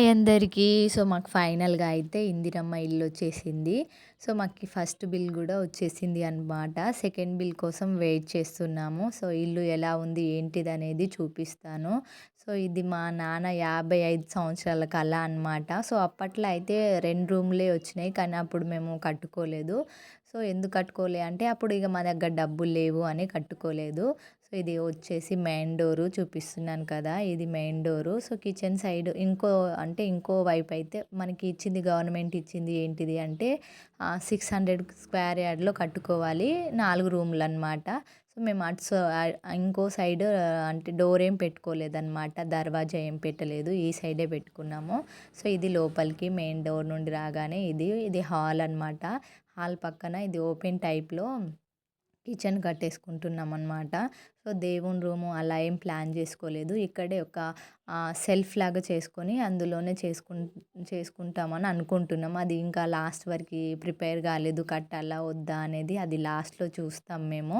Hi అందరికీ. So మాకు ఫైనల్గా అయితే ఇందిరమ్మ ఇల్లు వచ్చేసింది. సో మాకు ఫస్ట్ బిల్ కూడా వచ్చేసింది అనమాట సెకండ్ బిల్ కోసం వెయిట్ చేస్తున్నాము. సో ఇల్లు ఎలా ఉంది ఏంటిది అనేది చూపిస్తాను. సో ఇది మా నాన్న యాభై ఐదు సంవత్సరాల కళ అనమాట సో అప్పట్లో అయితే రెండు రూమ్లే వచ్చినాయి కానీ అప్పుడు మేము కట్టుకోలేదు. సో ఎందుకు కట్టుకోలే అంటే అప్పుడు ఇక మా దగ్గర డబ్బులు లేవు అని కట్టుకోలేదు. సో ఇది వచ్చేసి మెయిన్ డోరు చూపిస్తున్నాను కదా ఇది main door. So kitchen side ఇంకో అంటే ఇంకో వైపు అయితే మనకి ఇచ్చింది గవర్నమెంట్ ఇచ్చింది ఏంటిది అంటే సిక్స్ హండ్రెడ్ స్క్వేర్ యార్డ్లో కట్టుకోవాలి. నాలుగు రూమ్లు అనమాట సో మేము అటు ఇంకో సైడ్ అంటే డోర్ ఏం పెట్టుకోలేదన్నమాట. దర్వాజా ఏం పెట్టలేదు. ఈ సైడే పెట్టుకున్నాము. సో ఇది లోపలికి మెయిన్ డోర్ నుండి రాగానే ఇది ఇది హాల్ అనమాట హాల్ పక్కన ఇది ఓపెన్ టైప్లో కిచెన్ కట్టేసుకుంటున్నాం అనమాట సో దేవుని రూము అలా ఏం ప్లాన్ చేసుకోలేదు. ఇక్కడే ఒక సెల్ఫ్ లాగా చేసుకొని అందులోనే చేసుకు చేసుకుంటామని అనుకుంటున్నాం. అది ఇంకా లాస్ట్ వరకు ప్రిపేర్ కాలేదు. కట్టాలా వద్దా అనేది అది లాస్ట్లో చూస్తాం మేము.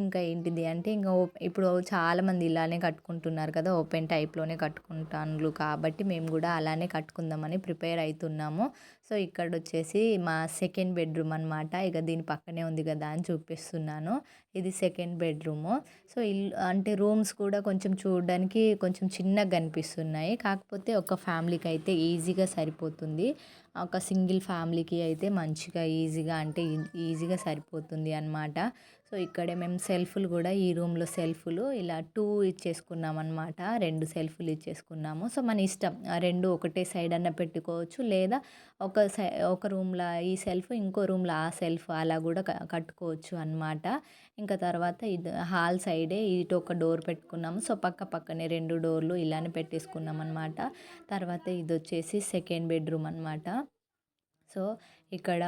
ఇంకా ఏంటిది అంటే ఇంకా ఇప్పుడు చాలామంది ఇలానే కట్టుకుంటున్నారు కదా ఓపెన్ టైప్లోనే కట్టుకుంటాను కాబట్టి మేము కూడా అలానే కట్టుకుందామని ప్రిపేర్ అవుతున్నాము సో ఇక్కడ వచ్చేసి మా సెకండ్ బెడ్రూమ్ అనమాట ఇక దీని పక్కనే ఉంది కదా అని చూపిస్తున్నాను. ఇది సెకండ్ బెడ్రూము. సో ఇల్లు అంటే రూమ్స్ కూడా కొంచెం చూడడానికి కొంచెం చిన్నగా కనిపిస్తున్నాయి కాకపోతే ఒక ఫ్యామిలీకి అయితే ఈజీగా సరిపోతుంది. ఒక సింగిల్ ఫ్యామిలీకి అయితే మంచిగా ఈజీగా అంటే ఈజీగా సరిపోతుంది అనమాట సో ఇక్కడే మేము సెల్ఫ్లు కూడా ఈ రూమ్లో సెల్ఫ్లు ఇలా టూ ఇచ్చేసుకున్నాం అనమాట రెండు సెల్ఫ్లు ఇచ్చేసుకున్నాము. సో మన ఇష్టం. రెండు ఒకటే సైడ్ అన్న పెట్టుకోవచ్చు. లేదా ఒక సై ఒక రూమ్లో ఈ సెల్ఫ్ ఇంకో రూమ్లో ఆ సెల్ఫ్ అలా కూడా కట్టుకోవచ్చు అనమాట ఇంకా తర్వాత ఇది హాల్ సైడే ఇటు ఒక డోర్ పెట్టుకున్నాము. సో పక్క పక్కనే రెండు డోర్లు ఇలానే పెట్టేసుకున్నాం అనమాట తర్వాత ఇది వచ్చేసి సెకండ్ బెడ్రూమ్ అనమాట సో ఇక్కడ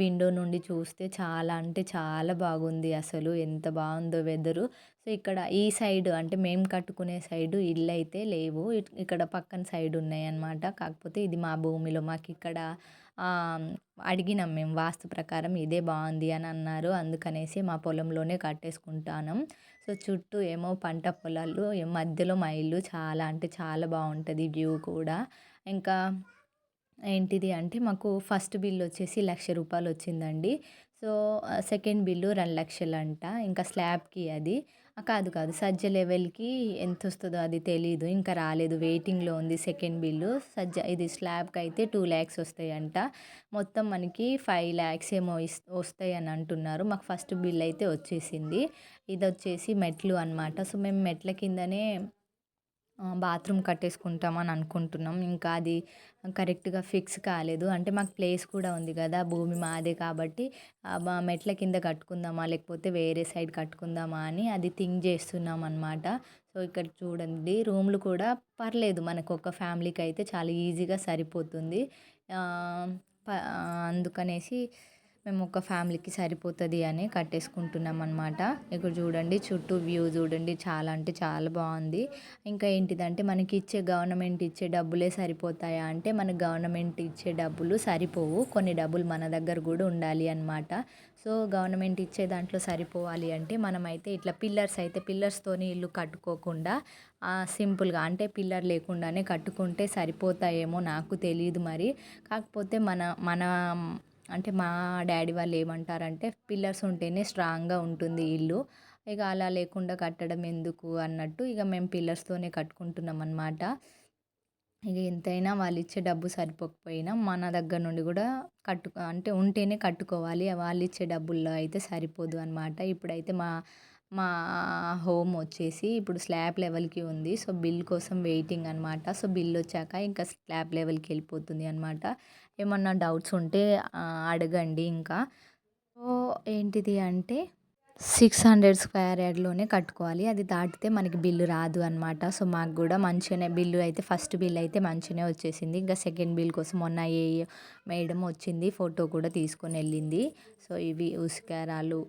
విండో నుండి చూస్తే చాలా అంటే చాలా బాగుంది అసలు. ఎంత బాగుందో వెదరు. సో ఇక్కడ ఈ సైడ్ అంటే మేము కట్టుకునే సైడు ఇల్లు అయితే లేవు ఇక్కడ పక్కన సైడ్ ఉన్నాయి అన్నమాట కాకపోతే ఇది మా భూమిలో మాకు ఇక్కడ అడిగినాం మేము వాస్తు ప్రకారం ఇదే బాగుంది అని అన్నారు. అందుకనేసి మా పొలంలోనే కట్టేసుకుంటాను. సో చుట్టూ ఏమో పంట పొలాలు మధ్యలో మా ఇల్లు చాలా అంటే చాలా బాగుంటుంది వ్యూ కూడా. ఇంకా ఏంటిది అంటే మాకు ఫస్ట్ బిల్ వచ్చేసి లక్ష రూపాయలు వచ్చిందండి. సో సెకండ్ బిల్లు రెండు లక్షలు అంట ఇంకా స్లాబ్కి అది. కాదు కాదు. సజ్జ లెవెల్కి ఎంత వస్తుందో అది తెలీదు. ఇంకా రాలేదు. వెయిటింగ్లో ఉంది సెకండ్ బిల్లు. సజ్జ ఇది స్లాబ్కి అయితే టూ ల్యాక్స్ వస్తాయంట. మొత్తం మనకి ఫైవ్ ల్యాక్స్ ఏమో వస్తాయి అని అంటున్నారు. మాకు ఫస్ట్ బిల్ అయితే వచ్చేసింది. ఇది వచ్చేసి మెట్లు అనమాట సో మేము మెట్ల కిందనే బాత్రూమ్ కట్టేసుకుంటామని అనుకుంటున్నాం. ఇంకా అది కరెక్ట్గా ఫిక్స్ కాలేదు. అంటే మాకు ప్లేస్ కూడా ఉంది కదా భూమి మాదే కాబట్టి మా మెట్ల కింద కట్టుకుందామా లేకపోతే వేరే సైడ్ కట్టుకుందామా అని అది థింక్ చేస్తున్నాం అనమాట సో ఇక్కడ చూడండి రూమ్లు కూడా పర్లేదు. మనకు ఒక ఫ్యామిలీకి అయితే చాలా ఈజీగా సరిపోతుంది. అందుకనేసి మేము ఒక ఫ్యామిలీకి సరిపోతుంది అని కట్టేసుకుంటున్నాం అనమాట ఇక్కడ చూడండి చుట్టూ వ్యూ చూడండి చాలా అంటే చాలా బాగుంది. ఇంకా ఏంటిదంటే మనకి ఇచ్చే గవర్నమెంట్ ఇచ్చే డబ్బులే సరిపోతాయా అంటే మన గవర్నమెంట్ ఇచ్చే డబ్బులు సరిపోవు. కొన్ని డబ్బులు మన దగ్గర కూడా ఉండాలి అనమాట సో గవర్నమెంట్ ఇచ్చే దాంట్లో సరిపోవాలి అంటే మనమైతే ఇట్లా పిల్లర్స్ అయితే పిల్లర్స్తోని ఇల్లు కట్టుకోకుండా సింపుల్గా అంటే పిల్లర్ లేకుండానే కట్టుకుంటే సరిపోతాయేమో నాకు తెలియదు మరి. కాకపోతే మన మన అంటే మా డాడీ వాళ్ళు ఏమంటారంటే పిల్లర్స్ ఉంటేనే స్ట్రాంగ్గా ఉంటుంది ఇల్లు. ఇక అలా లేకుండా కట్టడం ఎందుకు? అన్నట్టు ఇక మేము పిల్లర్స్తోనే కట్టుకుంటున్నాం అన్నమాట. ఇక ఎంతైనా వాళ్ళు ఇచ్చే డబ్బు సరిపోకపోయినా మన దగ్గర నుండి కూడా కట్టు అంటే ఉంటేనే కట్టుకోవాలి. వాళ్ళు ఇచ్చే డబ్బుల్లో అయితే సరిపోదు అనమాట ఇప్పుడైతే మా మా హోమ్ వచ్చేసి ఇప్పుడు స్లాబ్ లెవెల్కి ఉంది. సో బిల్ కోసం వెయిటింగ్ అనమాట సో బిల్ వచ్చాక ఇంకా స్లాబ్ లెవెల్కి వెళ్ళిపోతుంది అనమాట ఏమన్నా డౌట్స్ ఉంటే అడగండి ఇంకా. సో ఏంటిది అంటే సిక్స్ హండ్రెడ్ స్క్వేర్ యార్డ్లోనే కట్టుకోవాలి. అది దాటితే మనకి బిల్లు రాదు అనమాట సో మాకు కూడా మంచిగానే బిల్లు అయితే ఫస్ట్ బిల్ అయితే మంచిగానే వచ్చేసింది. ఇంకా సెకండ్ బిల్ కోసం మొన్న ఏ మేడం వచ్చింది ఫోటో కూడా తీసుకొని వెళ్ళింది. సో ఇవి ఉస్కారాలు